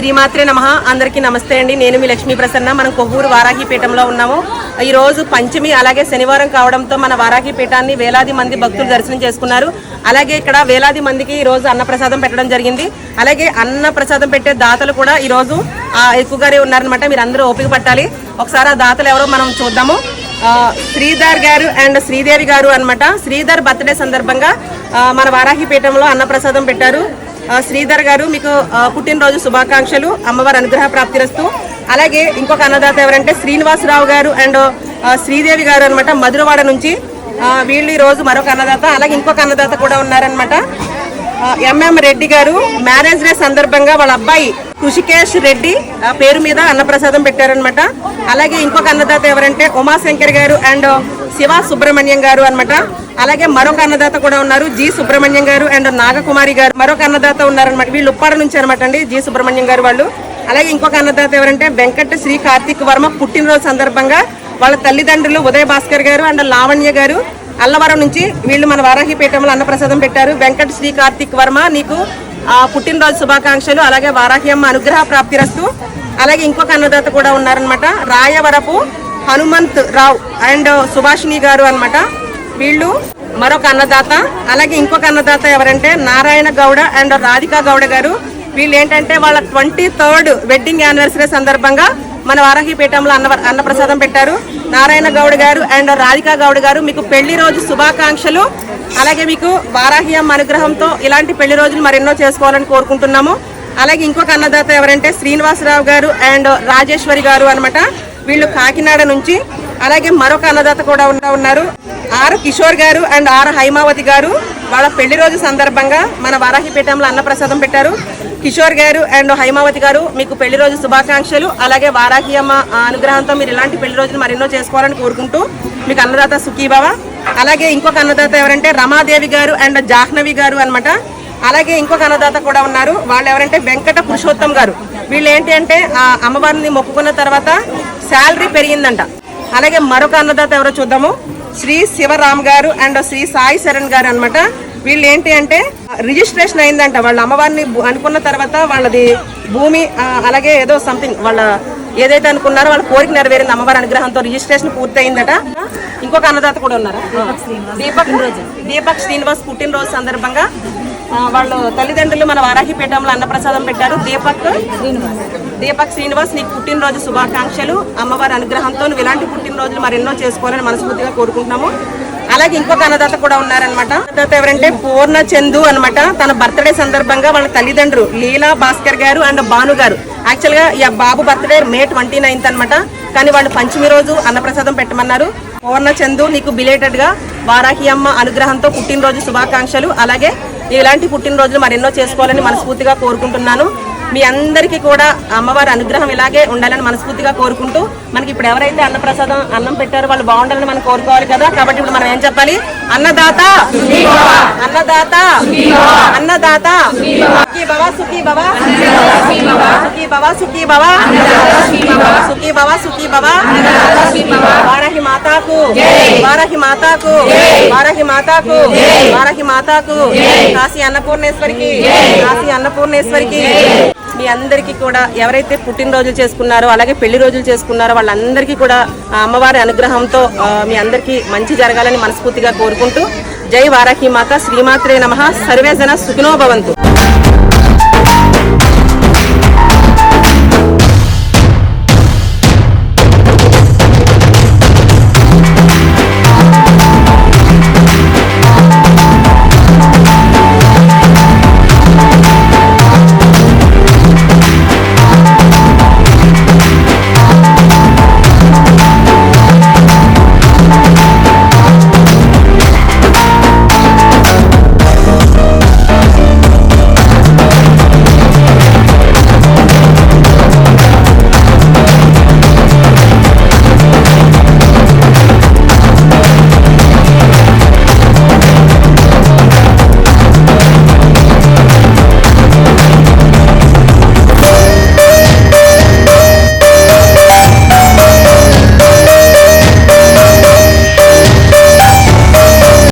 శ్రీమాత్రే నమ. అందరికీ నమస్తే అండి. నేను మీ లక్ష్మీ ప్రసన్న. మనం కొవ్వూరు వారాహి పీఠంలో ఉన్నాము ఈరోజు పంచమి అలాగే శనివారం కావడంతో మన వారాహి పీఠాన్ని వేలాది మంది భక్తులు దర్శనం చేసుకున్నారు. అలాగే ఇక్కడ వేలాది మందికి ఈ రోజు అన్నప్రసాదం పెట్టడం జరిగింది. అలాగే అన్నప్రసాదం పెట్టే దాతలు కూడా ఈరోజు ఎక్కువగానే ఉన్నారనమాట మీరు అందరూ ఓపిక పట్టాలి. ఒకసారి ఆ దాతలు ఎవరో మనం చూద్దాము. శ్రీధర్ గారు అండ్ శ్రీదేవి గారు అన్నమాట. శ్రీధర్ బర్త్డే సందర్భంగా మన వారాహి పీఠంలో అన్నప్రసాదం పెట్టారు. శ్రీధర్ గారు మీకు పుట్టినరోజు శుభాకాంక్షలు. అమ్మవారి అనుగ్రహ ప్రాప్తిరస్తు. అలాగే ఇంకొక అన్నదాత ఎవరంటే శ్రీనివాసరావు గారు అండ్ శ్రీదేవి గారు అనమాట మధురవాడ నుంచి. వీళ్ళు ఈ రోజు మరొక అన్నదాత. అలాగే ఇంకొక అన్నదాత కూడా ఉన్నారనమాట ఎంఎం రెడ్డి గారు మ్యారేజ్ డే సందర్భంగా వాళ్ళ అబ్బాయి కృషికేష్ రెడ్డి పేరు మీద అన్నప్రసాదం పెట్టారనమాట అలాగే ఇంకొక అన్నదాత ఎవరంటే ఉమాశంకర్ గారు అండ్ శివ సుబ్రహ్మణ్యం గారు అనమాట అలాగే మరొక అన్నదాత కూడా ఉన్నారు. జి సుబ్రహ్మణ్యం గారు అండ్ నాగకుమారి గారు మరొక అన్నదాత ఉన్నారనమాట వీళ్ళు ఉప్పాడ నుంచి అనమాట అండి జి సుబ్రహ్మణ్యం గారు వాళ్ళు. అలాగే ఇంకొక అన్నదాత ఎవరంటే వెంకట శ్రీ కార్తీక్ వర్మ పుట్టినరోజు సందర్భంగా వాళ్ళ తల్లిదండ్రులు ఉదయ భాస్కర్ గారు అండ్ లావణ్య గారు అల్లవరం నుంచి వీళ్ళు మన వారాహిపీఠంలో అన్నప్రసాదం పెట్టారు. వెంకట శ్రీ కార్తీక్ వర్మ నీకు ఆ, పుట్టినరోజు శుభాకాంక్షలు అలాగే వారాహి అమ్మ అనుగ్రహ ప్రాప్తిరస్తు అలాగే ఇంకొక అన్నదాత కూడా ఉన్నారనమాట రాయవరపు హనుమంత్ రావు అండ్ సుభాషిణి గారు అనమాట వీళ్ళు మరొక అన్నదాత అలాగే ఇంకొక అన్నదాత ఎవరంటే నారాయణ గౌడ అండ్ రాధికా గౌడ గారు. వీళ్ళు ఏంటంటే వాళ్ళ ట్వంటీ థర్డ్ వెడ్డింగ్ యానివర్సరీ సందర్భంగా మన వారాహిపీఠంలో అన్న అన్నప్రసాదం పెట్టారు. నారాయణ గౌడ్ గారు అండ్ రాధికా గౌడ్ గారు మీకు పెళ్ళి రోజు శుభాకాంక్షలు. అలాగే మీకు వారాహి అమ్మ అనుగ్రహంతో ఇలాంటి పెళ్ళి రోజులు మరెన్నో చేసుకోవాలని కోరుకుంటున్నాము. అలాగే ఇంకొక అన్నదాత ఎవరంటే శ్రీనివాసరావు గారు అండ్ రాజేశ్వరి గారు అనమాట వీళ్ళు కాకినాడ నుంచి. అలాగే మరొక అన్నదాత కూడా ఉన్న- ఉన్నారు. ఆర్ కిషోర్ గారు అండ్ ఆర్ హైమావతి గారు వాళ్ళ పెళ్ళి రోజు సందర్భంగా మన వారాహిపీఠంలో అన్నప్రసాదం పెట్టారు. కిషోర్ గారు అండ్ హైమావతి గారు మీకు పెళ్ళి రోజు శుభాకాంక్షలు అలాగే వారాహి అమ్మ అనుగ్రహంతో మీరు ఇలాంటి పెళ్ళి రోజులు మరెన్నో చేసుకోవాలని కోరుకుంటూ మీకు అన్నదాత సుఖీభావ. అలాగే ఇంకొక అన్నదాత ఎవరంటే రమాదేవి గారు అండ్ జాహ్నవి గారు అన్నమాట. అలాగే ఇంకొక అన్నదాత కూడా ఉన్నారు. వాళ్ళు ఎవరంటే వెంకట పురుషోత్తం గారు. వీళ్ళు ఏంటి అంటే ఆ అమ్మవారిని మొక్కుకున్న తర్వాత శాలరీ పెరిగిందంట. అలాగే మరొక అన్నదాత ఎవరో చూద్దాము. శ్రీ శివరామ్ గారు అండ్ శ్రీ సాయి శరణ్ గారు అన్నమాట. వీళ్ళు ఏంటి అంటే రిజిస్ట్రేషన్ అయిందంట. వాళ్ళ అమ్మవారిని అనుకున్న తర్వాత వాళ్ళది భూమి అలాగే ఏదో సంథింగ్ వాళ్ళ ఏదైతే అనుకున్నారో వాళ్ళ కోరిక నెరవేరింది అమ్మవారి అనుగ్రహంతో రిజిస్ట్రేషన్ పూర్తయిందట. ఇంకొక అన్నదాత కూడా ఉన్నారు? దీపక్ దీపక్ శ్రీనివాస్ పుట్టినరోజు సందర్భంగా వాళ్ళు తల్లిదండ్రులు మన వారాహిపేటంలో అన్నప్రసాదం పెట్టారు. దీపక్ శ్రీనివాస్ దీపక్ శ్రీనివాస్ నీకు పుట్టినరోజు శుభాకాంక్షలు. అమ్మవారి అనుగ్రహంతో నువ్వు ఇలాంటి పుట్టినరోజులు మరెన్నో చేసుకోవాలని మనస్ఫూర్తిగా కోరుకుంటున్నాము. అలాగే ఇంకొక అన్నదాత కూడా ఉన్నారనమాట అన్నదాత ఎవరంటే పూర్ణ చందు అనమాట తన బర్త్డే సందర్భంగా వాళ్ళ తల్లిదండ్రులు లీలా భాస్కర్ గారు అండ్ భాను గారు. యాక్చువల్గా ఈ బాబు బర్త్డే మే ట్వంటీ నైన్త్ అనమాట కానీ వాళ్ళు పంచమి రోజు అన్నప్రసాదం పెట్టమన్నారు. పూర్ణ చందు నీకు బిలేటెడ్గా వారాహి అమ్మ అనుగ్రహంతో పుట్టినరోజు శుభాకాంక్షలు. అలాగే ఇలాంటి పుట్టినరోజులు మరెన్నో చేసుకోవాలని మనస్ఫూర్తిగా కోరుకుంటున్నాను. మీ అందరికీ కూడా అమ్మవారి అనుగ్రహం ఇలాగే ఉండాలని మనస్ఫూర్తిగా కోరుకుంటూ మనకి ఇప్పుడు ఎవరైతే అన్నప్రసాదం అన్నం పెట్టారో వాళ్ళు బాగుండాలని మనం కోరుకోవాలి కదా. కాబట్టి ఇప్పుడు మనం ఏం చెప్పాలి? అన్నదాత! అన్నదాత! అన్నదాత! సుఖీ బాబా సుఖీ భవ! సుఖీ భవ సుఖీ సుఖీ సుఖీ వారాహి మాతాకు! వారాహి మాతాకు! వారాహి మాతాకు! వారాహి మాతాకు! కాశీ అన్నపూర్ణేశ్వరికి! కాశీ అన్నపూర్ణేశ్వరికి! మీ అందరికీ కూడా ఎవరైతే పుట్టినరోజులు చేసుకున్నారో అలాగే పెళ్ళి రోజులు చేసుకున్నారో వాళ్ళందరికీ కూడా అమ్మవారి అనుగ్రహంతో మీ అందరికీ మంచి జరగాలని మనస్ఫూర్తిగా కోరుకుంటూ జై వారాహి మాత శ్రీమాత్రే నమ సర్వేజన సుఖినోభవంతు